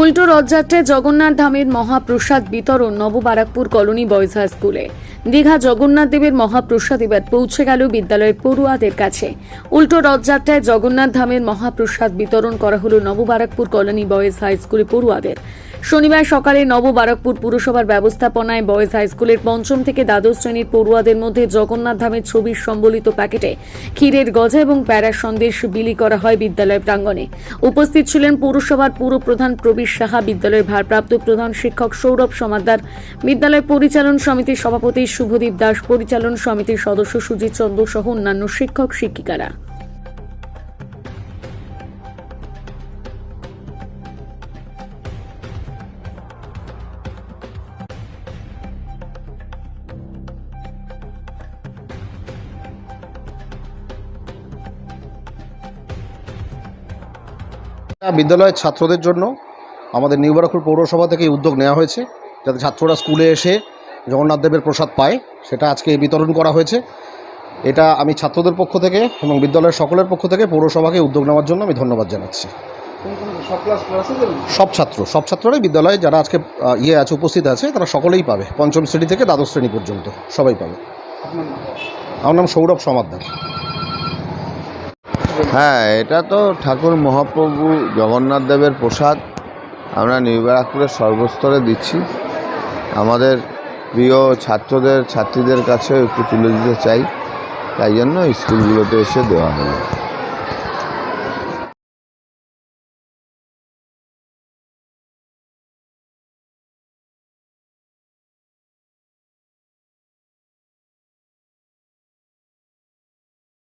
উল্টো রথযাত্রায় জগন্নাথ ধামের মহাপ্রসাদ বিতরণ নববারাকপুর কলোনি বয়েজ হাই স্কুলে। দীঘা জগন্নাথ দেবের মহাপ্রসাদ এবার পৌঁছে গেল বিদ্যালয়ের পড়ুয়াদের কাছে। উল্টো রথযাত্রায় জগন্নাথ ধামের মহাপ্রসাদ বিতরণ করা হলো নববারাকপুর কলোনি বয়েজ হাই স্কুলে পড়ুয়াদের। শনিবার সকালে নববারাকপুর পুরসভার ব্যবস্থাপনায় বয়েজ হাই স্কুলের পঞ্চম থেকে দ্বাদশ শ্রেণির পড়ুয়াদের মধ্যে জগন্নাথ ধামের ছবির সম্বলিত প্যাকেটে ক্ষীরের গজা এবং প্যারা সন্দেশ বিলি করা হয় বিদ্যালয় প্রাঙ্গণে। উপস্থিত ছিলেন পৌরসভার পুর প্রধান প্রবীর সাহা, বিদ্যালয়ের ভারপ্রাপ্ত প্রধান শিক্ষক সৌরভ সমাদ্দার বিদ্যালয় পরিচালন সমিতির সভাপতি শুভদীপ দাস, পরিচালন সমিতির সদস্য সুজিত চন্দ্র সহ অন্যান্য শিক্ষক, শিক্ষিকারা। বিদ্যালয়ের ছাত্রদের জন্য আমাদের নিউবারাকুর পৌরসভা থেকে উদ্যোগ নেওয়া হয়েছে যাতে ছাত্ররা স্কুলে এসে জগন্নাথ দেবের প্রসাদ পায়। সেটা আজকে বিতরণ করা হয়েছে। এটা আমি ছাত্রদের পক্ষ থেকে এবং বিদ্যালয়ের সকলের পক্ষ থেকে পৌরসভাকে উদ্যোগ নেওয়ার জন্য আমি ধন্যবাদ জানাচ্ছি। সব ছাত্র সব ছাত্ররাই বিদ্যালয়ে যারা আজকে ইয়ে আছে উপস্থিত আছে তারা সকলেই পাবে। পঞ্চম শ্রেণি থেকে দ্বাদশ শ্রেণি পর্যন্ত সবাই পাবে। আমার নাম সৌরভ সমাদ্দার হ্যাঁ এটা তো ঠাকুর মহাপ্রভু জগন্নাথ দেবের প্রসাদ। আমরা নিউ ব্যারাকপুরের সর্বস্তরে দিচ্ছি। আমাদের প্রিয় ছাত্রদের, ছাত্রীদের কাছে একটু তুলে দিতে চাই। তাই জন্য স্কুলগুলোতে এসে দেওয়া হলো।